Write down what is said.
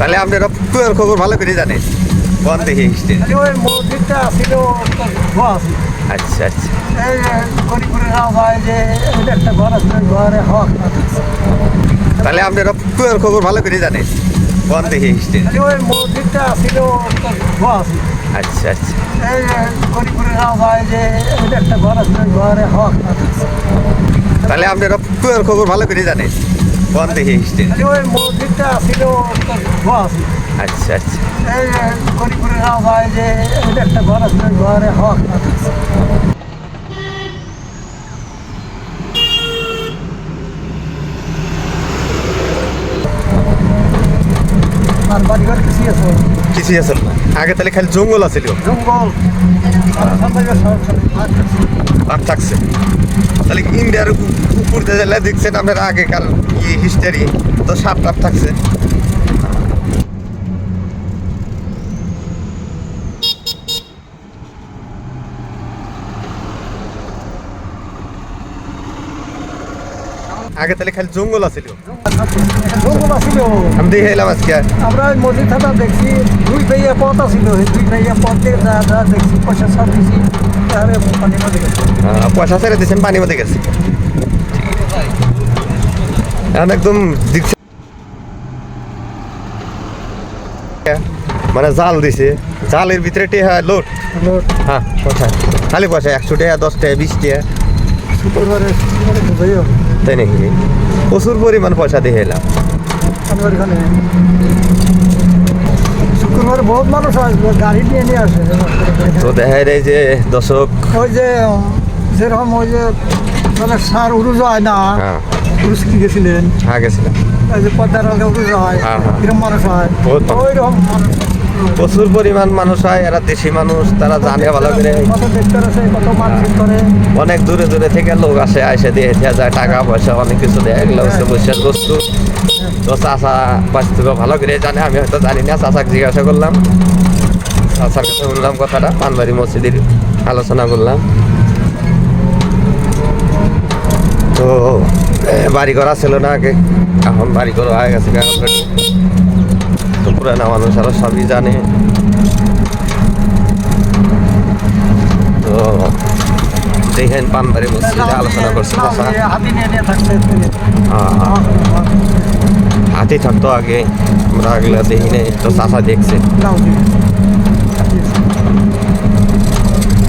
তাহলে আপনারা কুয়ার খবর ভালো করে জানেন কোন দেখে হিস্ট্রি ওই মসজিদটা ছিল আচ্ছা আচ্ছা। এই না হয় যে একটা ঘর আছে ঘরে হক। তাহলে আপনারা কুয়ার খবর ভালো করে জানেন কোন দেখে হিস্ট্রি ওই মসজিদটা ছিল আচ্ছা আচ্ছা। এই না হয় যে একটা ঘর আছে ঘরে হক। তাহলে আপনারা কুয়ার খবর ভালো করে জানেন কোন ওই মসজিদটা ছিল ছিল আচ্ছা আচ্ছা। এই গরিপুরে না হয় যে একটা ঘর আছে ঘরে হক আছে। কিছুই না। আগে তাহলে খালি জঙ্গল আছিল। জঙ্গল। আর থাকছে। তাহলে ইন্ডিয়ার উপর দেখছেন আপনার আগেকার ইয়ে হিস্টারি তো সাপ টাপ থাকছে। আগে তাহলে খালি জঙ্গল আছিল। জঙ্গল আছিল। আমি দেখে এলাম আজকে। আমরা মসজিদ থাকা দেখছি দুই ভাইয়া পথ আছিল। দুই ভাইয়া পথ দিয়ে যা যা দেখছি পয়সা সব দিছি তাহলে পানি মধ্যে গেছে। পয়সা ছেড়ে দিয়েছেন পানির মধ্যে গেছে। একদম দেখছে মানে জাল দিছে। জালের ভিতরে টেহা লোড। হ্যাঁ কোথায়? খালি পয়সা একশো টাকা দশ টাকা বিশ টাকা তাই নাকি? প্রচুর পরিমাণ পয়সা দিয়ে এলাম। শনিবার এখানে শুক্রবারে বহুত মানুষ আসবে গাড়ি নিয়ে নিয়ে আসে। তো দেখা যায় যে দর্শক ওই যে যেরকম ওই যে মানে সার হয় না? হ্যাঁ। উরুজ কি গেছিলেন? হ্যাঁ গেছিলাম। ওই যে পদ্মার আগে উরুজ হয়। মানুষ বহুত মানুষ। ওই রকম মানুষ। প্রচুর পরিমাণ মানুষ হয়, এরা দেশি মানুষ, তারা জানে ভালো করে। অনেক দূরে দূরে থেকে লোক আসে আসে দিয়ে দেওয়া যায়, টাকা পয়সা, অনেক কিছু দেয়, এগুলো হচ্ছে বৈশ্বাস বস্তু। তো চাষা বাস্তব ভালো করে জানে, আমি হয়তো জানি না চাষাকে জিজ্ঞাসা করলাম। চাষার কাছে শুনলাম কথাটা, পানবাড়ি মসজিদের আলোচনা করলাম। তো বাড়ি করা ছিল না, আগে? এখন বাড়ি করা হয়ে গেছে পুরানা মানুষ আরও সবই জানে। তো দেখেন পানবাড়ি মসজিদে আলোচনা করছে হাতি থাকতো আগে, আমরা আগলা দেখি তো চাষা দেখছে।